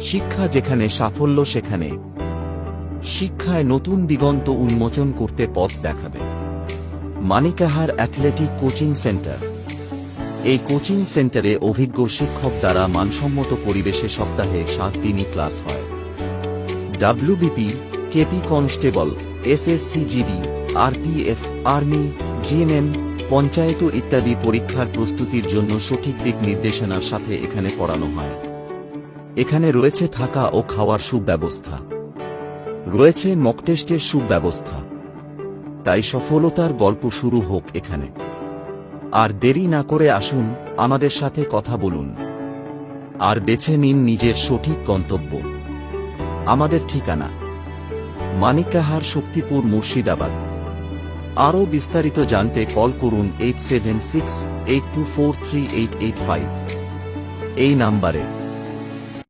শিক্ষা যেখানে সাফল্য, সেখানে শিক্ষায় নতুন দিগন্ত উন্মোচন করতে পথ দেখাবে। মানিকাহার অ্যাথলেটিক কোচিং সেন্টার। এই কোচিং সেন্টারে অভিজ্ঞ শিক্ষক দ্বারা মানসম্মত পরিবেশে সপ্তাহে সাত দিনই ক্লাস হয়। WBP, KP constable SSC GD RPF, army GNM panchayat ইত্যাদি পরীক্ষার প্রস্তুতির জন্য সঠিক দিক নির্দেশনার সাথে এখানে পড়ানো হয়। এখানে রয়েছে থাকা ও খাওয়ার সুব্যবস্থা। রয়েছে মক টেস্টের সুব্যবস্থা। তাই সফলতার গল্প শুরু হোক এখানে। আর দেরি না করে আসুন, আমাদের সাথে কথা বলুন। আর বেছে নিন নিজের সঠিক গন্তব্য। আমাদের ঠিকানা মানিকাহার শক্তিপুর মুর্শিদাবাদ। আরও বিস্তারিত জানতে কল করুন eight seven six eight two four three eight eight five. এই নাম্বারে।